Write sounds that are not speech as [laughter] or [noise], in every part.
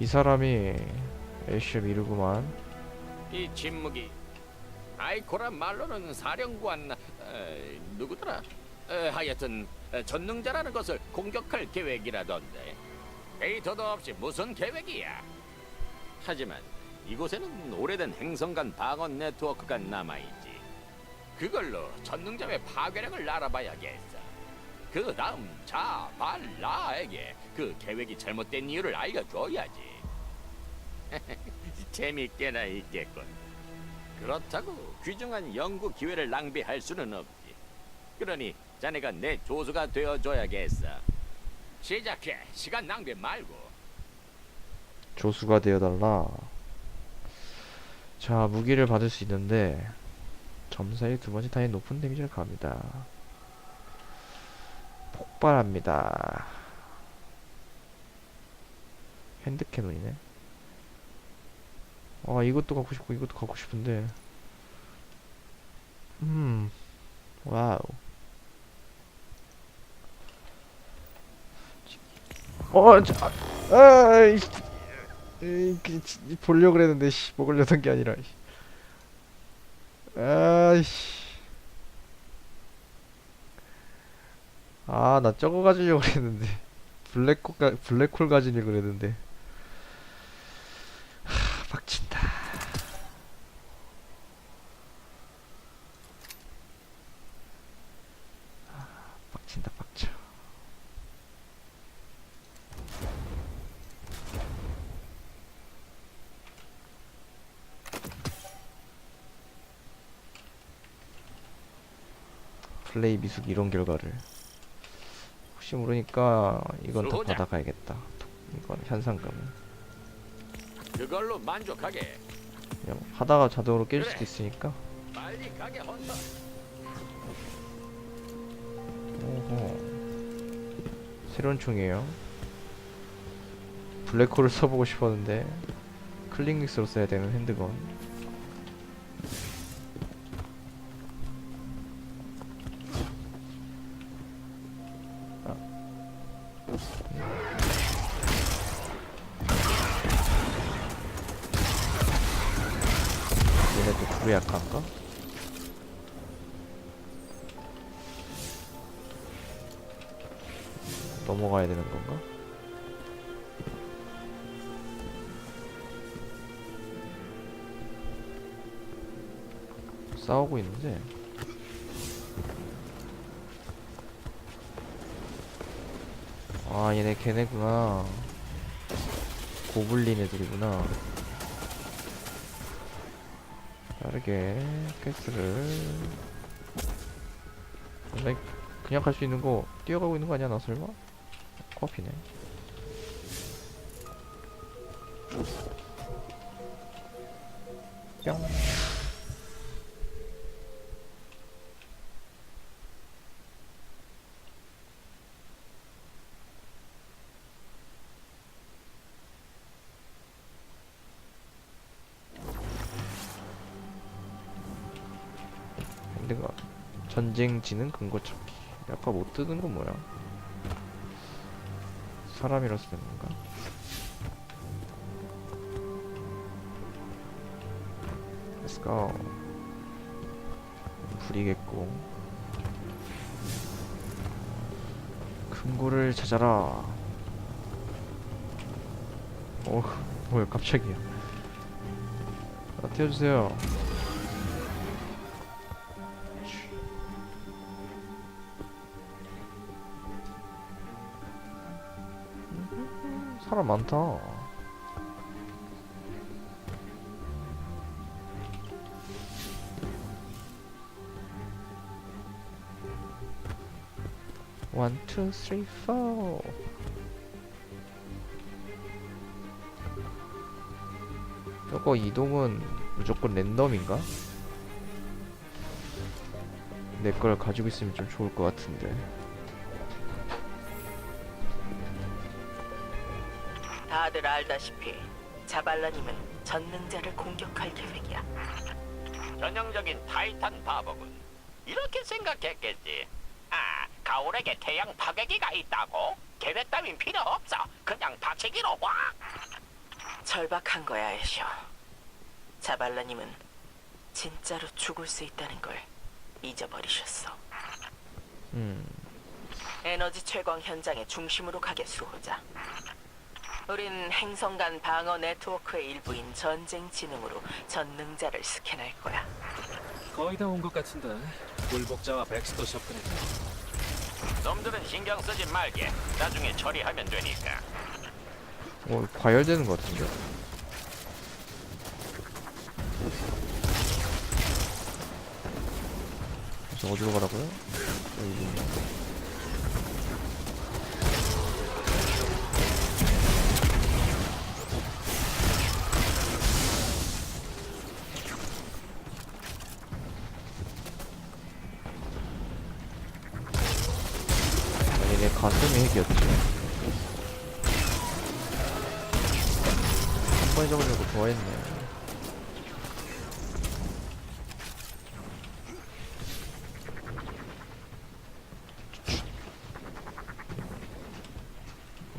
이 사람이 애쉬를 미루구만. 이 진무기 아이코란 말로는 사령관 어, 누구더라? 어, 하여튼 어, 전능자라는 것을 공격할 계획이라던데 데이터도 없이 무슨 계획이야? 하지만 이곳에는 오래된 행성 간 방어 네트워크가 남아있지. 그걸로 전능자의 파괴력을 알아봐야겠어. 그 다음 자, 발, 라에게 그 계획이 잘못된 이유를 알려줘야지. [laughs] 재밌게나 있겠군. 그렇다고 귀중한 연구 기회를 낭비할 수는 없지. 그러니 자네가 내 조수가 되어줘야겠어. 시작해. 시간 낭비 말고. 조수가 되어달라. 자, 무기를 받을 수 있는데 점사의 두 번째 단위 높은 데미지를 가합니다. 폭발합니다. 핸드캐논이네. 아, 이것도 갖고 싶고 이것도 갖고 싶은데. 음, 와우. 어, 저, 아, 아, 이, 이, 그, 지- 보려고 그랬는데, 씨, 먹으려던 게 아니라, 씨. 아이씨. 아, 나 저거 가지려고 그랬는데. 블랙홀, 가, 블랙홀 가지려고 그랬는데. 하, 박친다. 아, 빡친다, 빡쳐. 플레이 미숙 이론 결과를 혹시 모르니까 이건 다 수호자. 받아가야겠다. 이건 현상금은 그걸로 만족하게. 그냥 하다가 자동으로 깰. 수도 있으니까. 빨리 가게 헌터. 오호. 새로운 총이에요. 블랙홀을 써보고 싶었는데 클릭 믹스로 써야 되는 핸드건. 넘어가야 되는 건가? 싸우고 있는데 아 얘네 걔네구나 고블린 애들이구나 빠르게 가스를 원래 그냥 갈 수 있는 거 뛰어가고 있는 거 아니야 나 설마? 커피네. 뿅. 핸드가 전쟁 지능 근거 찾기. 아까 못 뜨는 건 뭐야? 사람이라서 되는 건가? Let's go. 불이겠고. 금고를 찾아라. 어, 뭐야, 갑자기야. 아, 띄워주세요. 사람 많다. 원, 투, 쓰리, 포. 저거 이동은 무조건 랜덤인가? 내 걸 가지고 있으면 좀 좋을 것 같은데. 다들 알다시피 자발라님은 전능자를 공격할 계획이야. 전형적인 타이탄 바보군. 이렇게 생각했겠지. 아, 가오에게 태양 파괴기가 있다고? 계획 따윈 필요 없어. 그냥 박치기로 와. 절박한 거야, 애셔. 자발라님은 진짜로 죽을 수 있다는 걸 잊어버리셨어. 음 에너지 채광 현장의 중심으로 가게 수호자. 우린 행성 간 방어 네트워크의 일부인 전쟁 지능으로 전능자를 스캔할 거야. 거의 다 온 것 같은데 굴복자와 백스도 접근했다. 놈들은 신경 쓰지 말게. 나중에 처리하면 되니까. 어, 과열되는 것 같은데 그래서 어디로 가라고요? 여기 번에 잡으려고 좋아했네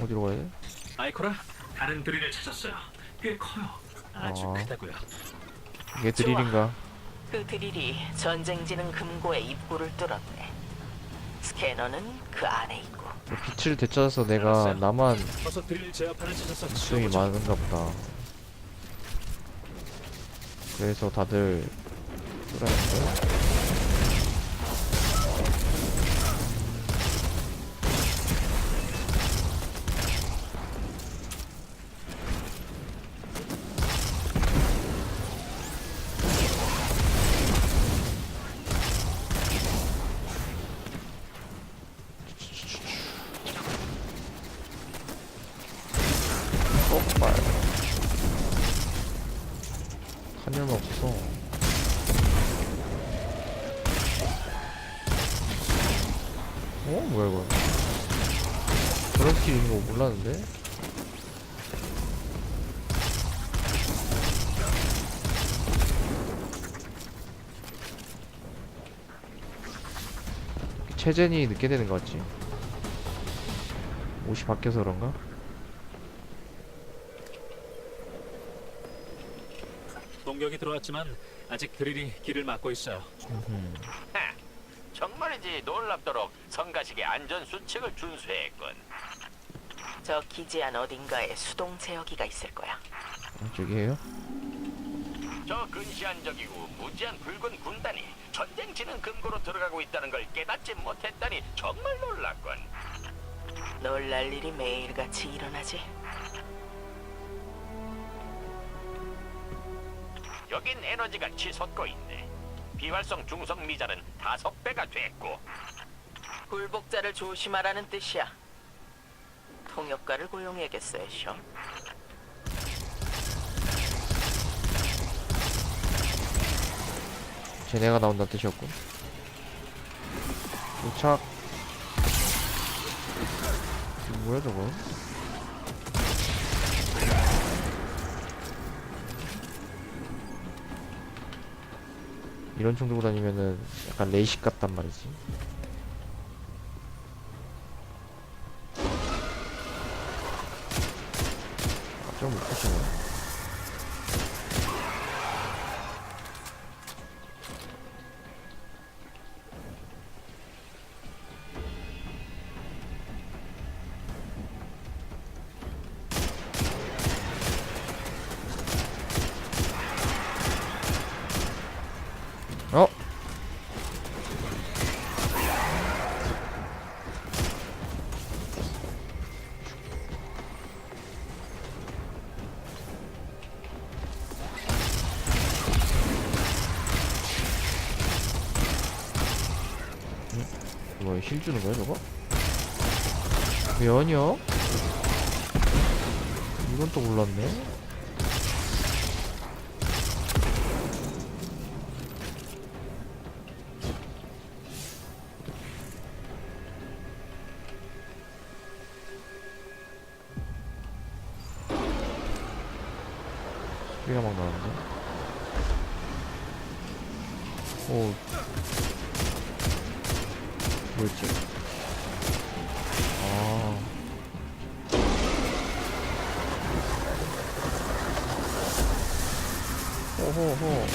어디로 가야 돼? 아이코라, 다른 드릴을 찾았어요. 꽤 커요. 아주 어. 크다고요. 이게 드릴인가? 그 드릴이 전쟁 지능 금고의 입구를 뚫었네. 스캐너는 그 안에 있고. 빛을 되찾아서 내가 알았어요. 나만 어서 드릴 제어판을 찾아서 수용이 치워보자. 많은가 보다 그래서 다들 뚫어야겠 체젠이 늦게 되는 거 같지? 옷이 바뀌어서 그런가? 공격이 들어왔지만 아직 드릴이 길을 막고 있어요. 하, 정말이지 놀랍도록 성가식의 안전 수칙을 준수했군. 저 기지 안 어딘가에 수동 제어기가 있을 거야. 어, 저기에요? 저 근시안적이고 무지한 붉은 군단이 전쟁 지능 금고로 들어가고 있다는 걸 깨닫지 못했다니 정말 놀랐군. 놀랄 일이 매일같이 일어나지. 여긴 에너지가 치솟고 있네. 비활성 중성 미자는 다섯 배가 됐고 굴복자를 조심하라는 뜻이야. 통역가를 고용해야겠어, 애셔. 쟤네가 나온다는 뜻이었군. 도착. 뭐야 저거? 이런 총 들고 다니면은 약간 레이식 같단 말이지. 좀 못하시네 뭐야 힐 주는 거야 저거? 면이요? 이건 또 몰랐네 호호호.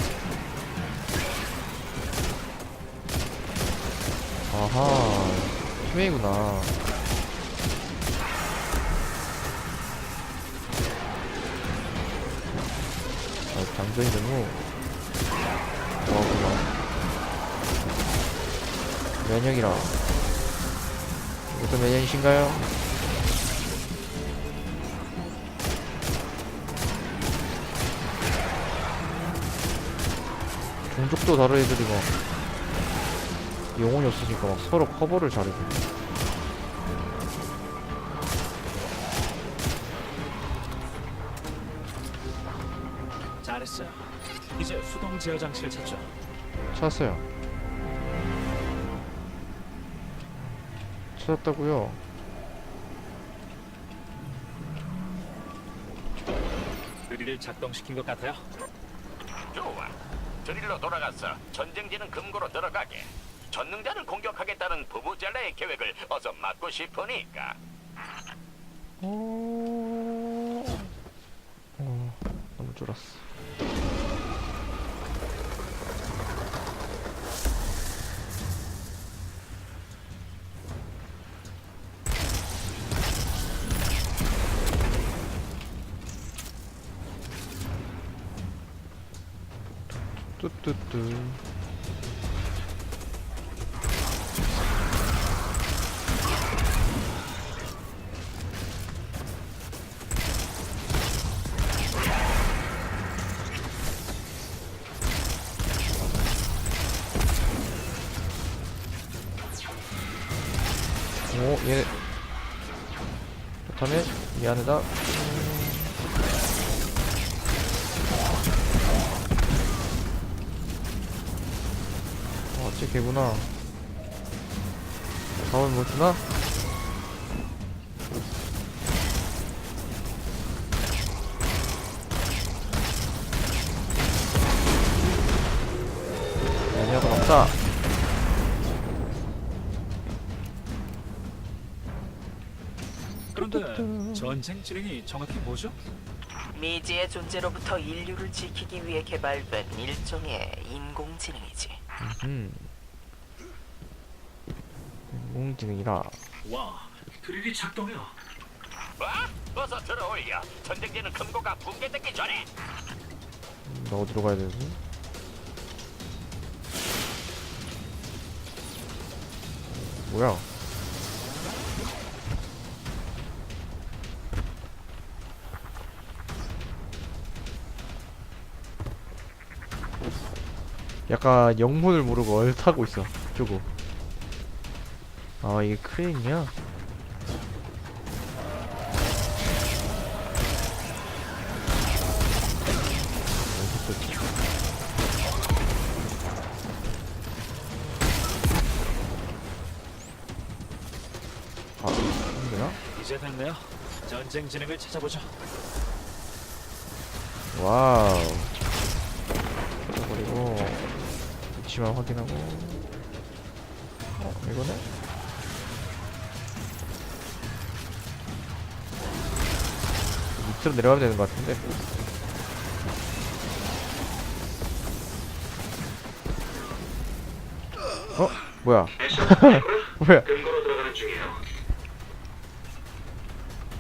아하. 투명이구나. 아, 장전이 너무 좋아구나. 면역이라. 이것도 면역이신가요? 종족도 다른 애들이 막 영혼이 없으니까 막 서로 커버를 잘해줘. 잘했어요. 이제 수동 제어 장치를 찾죠. 찾았어요. 찾았다고요? 드릴을 작동시킨 것 같아요. 좋아. 드릴로 돌아가서 전쟁지는 금고로 들어가게. 전능자를 공격하겠다는 부부젤라의 계획을 어서 막고 싶으니까. 어... 어... 너무 쫄았어. 뚜뚜뚜 오, 얘. 그렇다면, 미안하다. 개구나. 다음은 뭐 주나? 면역은 없다. 그런데 전쟁 지능이 정확히 뭐죠? 미지의 존재로부터 인류를 지키기 위해 개발된 일종의 인공지능이지. 음. 인공지능이라. 와, 드릴이 작동해요. 와, 어서 들어올려. 전쟁지는 금고가 붕괴되기 전에. 음, 나 어디로 가야 되지? 뭐야? 약간 영문을 모르고 얼타고 있어. 쪼고. 아 이게 크레인이야? 아, 힘드나? 이제 됐네요. 전쟁 지능을 찾아보죠. 와우. 그리고 위치만 확인하고. 어, 이거네? 밑으로 내려가면 되는 것 같은데. 어? 뭐야? [laughs] 뭐야?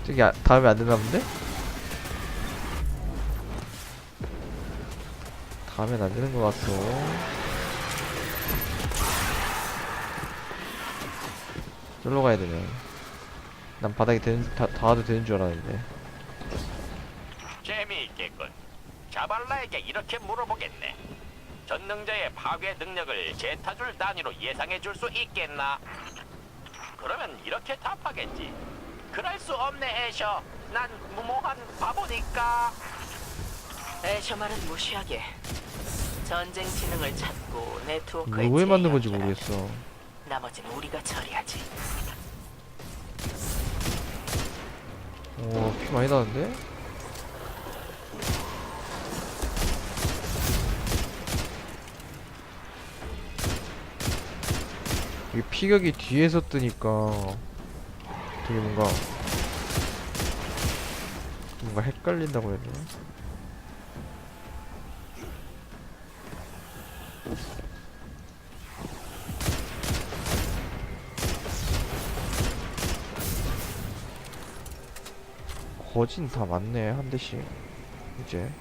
저기 아, 다음에 안 되나 본데? 다음엔 안 되는 것 같소. 저로 가야 되네. 난 바닥에 되는, 다, 닿아도 되는 줄 알았는데. 재미있겠군. 자발라에게 이렇게 물어보겠네. 전능자의 파괴 능력을 제타줄 단위로 예상해 줄 수 있겠나? 그러면 이렇게 답하겠지. 그럴 수 없네, 애셔. 난 무모한 바보니까. 애셔 말은 무시하게. 전쟁 지능을 찾고 네트워크에 왜 만든 건지. 모르겠어. 나머지는 우리가 처리하지. 오, 피 많이 나는데? 피격이 뒤에서 뜨니까 되게 뭔가 뭔가 헷갈린다고 해야 되나? 거진 다 맞네 한 대씩. 이제.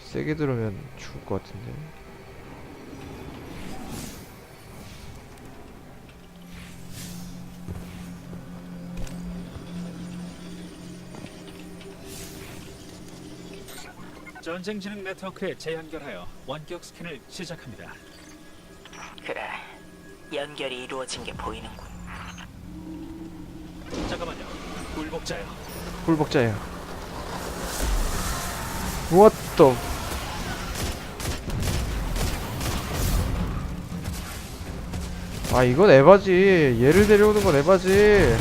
세게 들으면 죽을 것 같은데 전쟁 지능 네트워크에 재연결하여 원격 스캔을 시작합니다. 그래. 연결이 이루어진 게 보이는군. 잠깐만요. 굴복자요. What the 아 이건 에바지 얘를 데려오는 건 에바지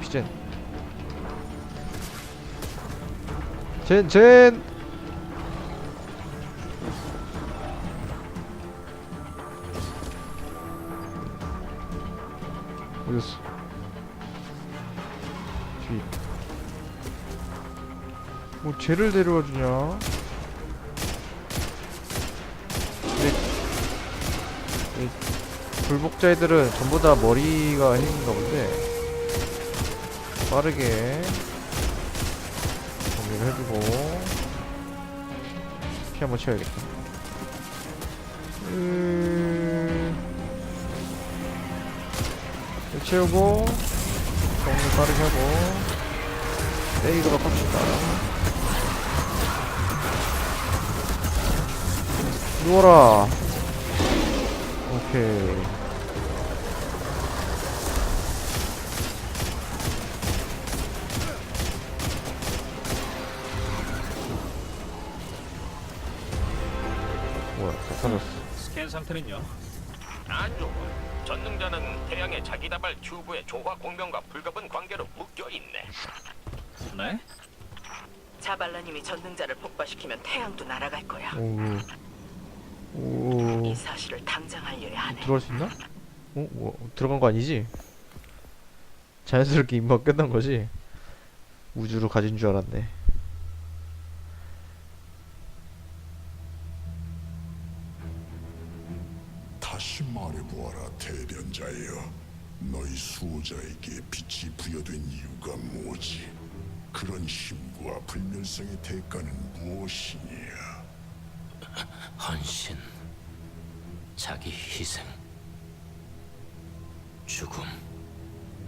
피젠 피젠. 젠 젠! 어딨어? 뒤. 뭐 쟤를 데려와 주냐? 이, 이 불복자애들은 전부 다 머리가 힘인가 본데 빠르게 정리를 해주고 피 한번 채워야겠다. 음... 피 채우고 정리 빠르게 하고 레이드가 갑시다. 누워라. 오케이 뭐야 다 사졌어 스캔 상태는요. 안 좋아. 전능자는 태양의 자기다발 튜브의 조화 공명과 불가분 관계로 묶여 있네. 네? 자발라님이 전능자를 폭발시키면 태양도 날아갈 거야. 오우 오이 사실을 당장 알려야 하네. 들어갈 수 있나? 어? 뭐 들어간 거 아니지? 자연스럽게 임무가 끝난 거지? 우주로 가진 줄 알았네 자여 너희 수호자에게 빛이 부여된 이유가 뭐지? 그런 힘과 불멸성의 대가는 무엇이냐? 헌신, 자기 희생, 죽음.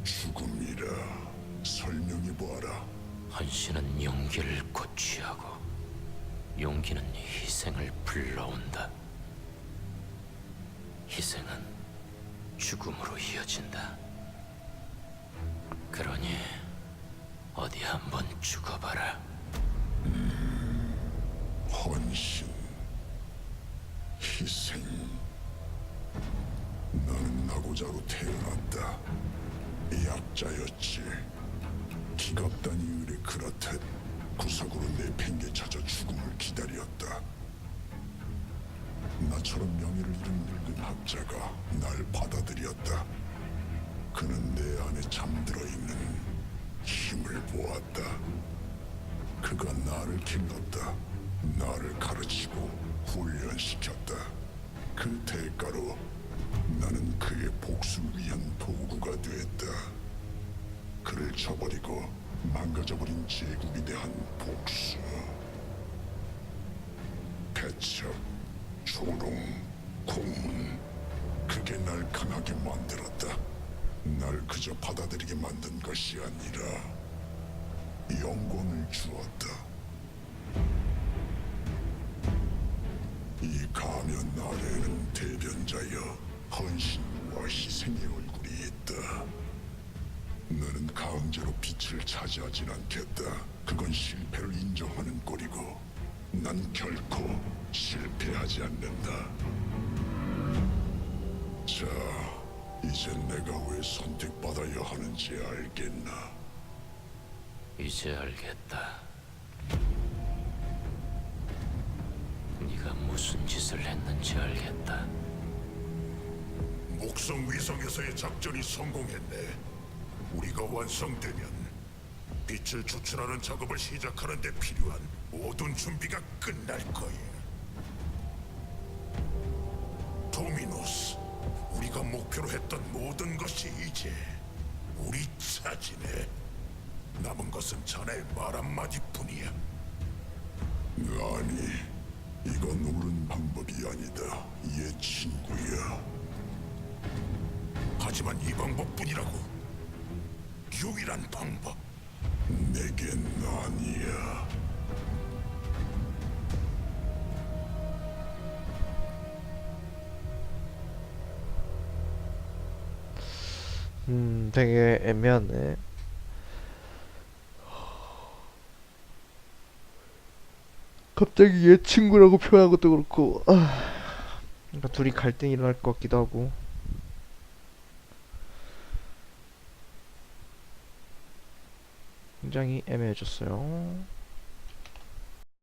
죽음이라 설명해 보아라 헌신은 용기를 고취하고 용기는 희생을 불러온다. 희생은 죽음으로 이어진다. 그러니 어디 한번 죽어봐라. 헌신 희생 나는 나고자로 태어났다 약자였지 기갑단이 의뢰 그렇듯 구석으로 내팽개 찾아 죽음을 기다렸다 나처럼 명예를 잃은 늙은 학자가 날 받아들였다 그는 내 안에 잠들어 있는 힘을 보았다 그가 나를 길렀다. 나를 가르치고 훈련시켰다. 그 대가로 나는 그의 복수를 위한 도구가 됐다. 그를 저버리고 망가져버린 제국에 대한 복수. 배척, 조롱, 고문. 그게 날 강하게 만들었다. 날 그저 받아들이게 만든 것이 아니라 영광을 주었다. 이 가면 아래에는 대변자여 헌신과 희생의 얼굴이 있다. 너는 강제로 빛을 차지하진 않겠다. 그건 실패를 인정하는 꼴이고 난 결코 실패하지 않는다. 자, 이제 내가 왜 선택받아야 하는지 알겠나? 이제 알겠다. 내가 무슨 짓을 했는지 알겠다. 목성 위성에서의 작전이 성공했네. 우리가 완성되면 빛을 추출하는 작업을 시작하는 데 필요한 모든 준비가 끝날 거야. 미노스, 우리가 목표로 했던 모든 것이 이제 우리 차지네. 남은 것은 자네의 말 한마디뿐이야. 아니, 이건 옳은 방법이 아니다. 얘 친구야. 하지만 이 방법뿐이라고. 유일한 방법. 내겐 아니야. 음, 되게 애매하네. 갑자기 얘 친구라고 표현한 것도 그렇고, 아, 그러니까 둘이 갈등이 일어날 것 같기도 하고. 굉장히 애매해졌어요.